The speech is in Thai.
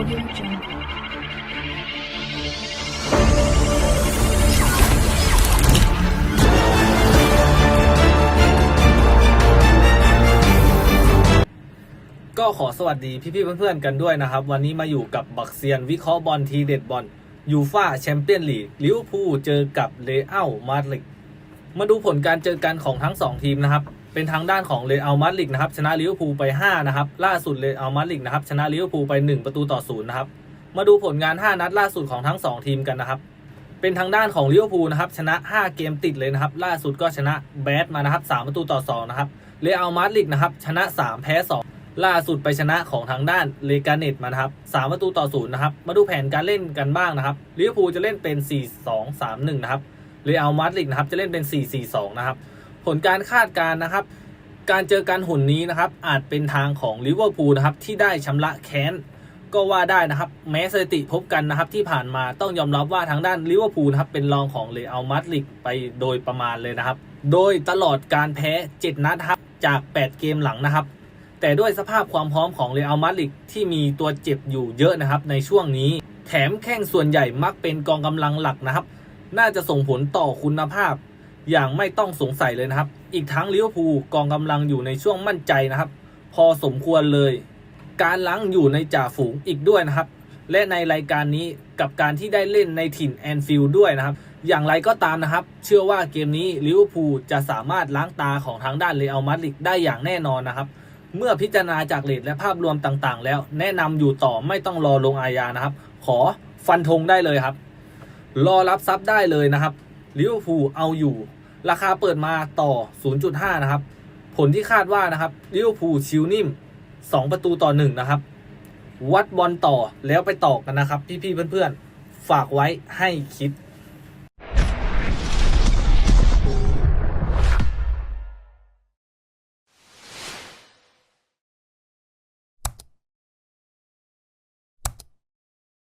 Audio Jungle. ก็ขอสวัสดีพี่ๆเพื่อนๆกันด้วยนะครับ วันนี้มาอยู่กับบักเซียนวิเคราะห์บอลทีเด็ดบอลยูฟาแชมเปี้ยนลีกลิเวอร์พูลเจอกับเลอัลมาดริดมาดูผลการเจอกันของทั้ง 2 ทีมนะครับ เป็นทางด้านของเลอัลมาดริดนะครับชนะลิเวอร์พูลไป5นะครับล่าสุดเลอัลมาดริดนะครับชนะลิเวอร์พูลไป 1 ประตูต่อศูนย์นะครับมาดูผลงาน 5 นัดล่าสุดของทั้ง 2 ทีมกันนะครับเป็นทางด้านของลิเวอร์พูลนะครับชนะ 5 เกมติดเลยนะครับล่าสุดก็ชนะแบดมานะครับ3ประตูต่อ2นะครับเลอัลมาดริดนะครับชนะ 3 แพ้ 2 ล่าสุดไปชนะของทางด้านเลกาเนตมานะครับ3ประตูต่อศูนย์นะครับมาดูแผนการเล่นกันบ้างนะครับลิเวอร์พูลจะเล่นเป็น 4-2-3-1นะครับเรอัลมาดริดนะครับจะเล่นเป็น 4-4-2นะครับ ผลการคาดการณ์นะครับ การเจอกันหุ่นนี้นะครับอาจเป็นทางของลิเวอร์พูลนะครับที่ได้ชำระแค้นก็ว่าได้นะครับ แม้สถิติพบกันนะครับที่ผ่านมาต้องยอมรับว่าทางด้านลิเวอร์พูลนะครับเป็นรองของเรอัลมาดริดไปโดยประมาณเลยนะครับ โดยตลอดการแพ้ 7 นัดครับจาก 8 เกมหลังนะครับ แต่ด้วยสภาพความพร้อมของเรอัลมาดริดที่มีตัวเจ็บอยู่เยอะนะครับ ในช่วงนี้ แถมแข้งส่วนใหญ่มักเป็นกองกำลังหลักนะครับ น่าจะส่งผลต่อคุณภาพ อย่างไม่ต้องสงสัยเลยนะครับ อีกทั้งลิเวอร์พูลกองกำลังอยู่ในช่วงมั่นใจนะครับ พอสมควรเลย การล้างอยู่ในจ่าฝูงอีกด้วยนะครับ และในรายการนี้กับการที่ได้เล่นในถิ่นแอนฟิลด์ด้วยนะครับ อย่างไรก็ตามนะครับ เชื่อว่าเกมนี้ลิเวอร์พูลจะสามารถล้างตาของทางด้านเรอัลมาดริดได้อย่างแน่นอนนะครับ เมื่อพิจารณาจากเลทและภาพรวมต่างๆ แล้วแนะนำอยู่ต่อไม่ต้องรอลงอาญานะครับ ขอฟันธงได้เลยครับ รอรับทรัพย์ได้เลยนะครับ ลิเวอร์พูลเอาอยู่ ราคาเปิดมาต่อ 0.5 นะครับ ผลที่คาดว่านะครับลิเวอร์พูลชิวนิ่ม 2 ประตูต่อ 1 นะครับ วัดบอลต่อแล้วไปต่อกันนะครับ พี่ๆเพื่อนๆ ฝากไว้ให้คิด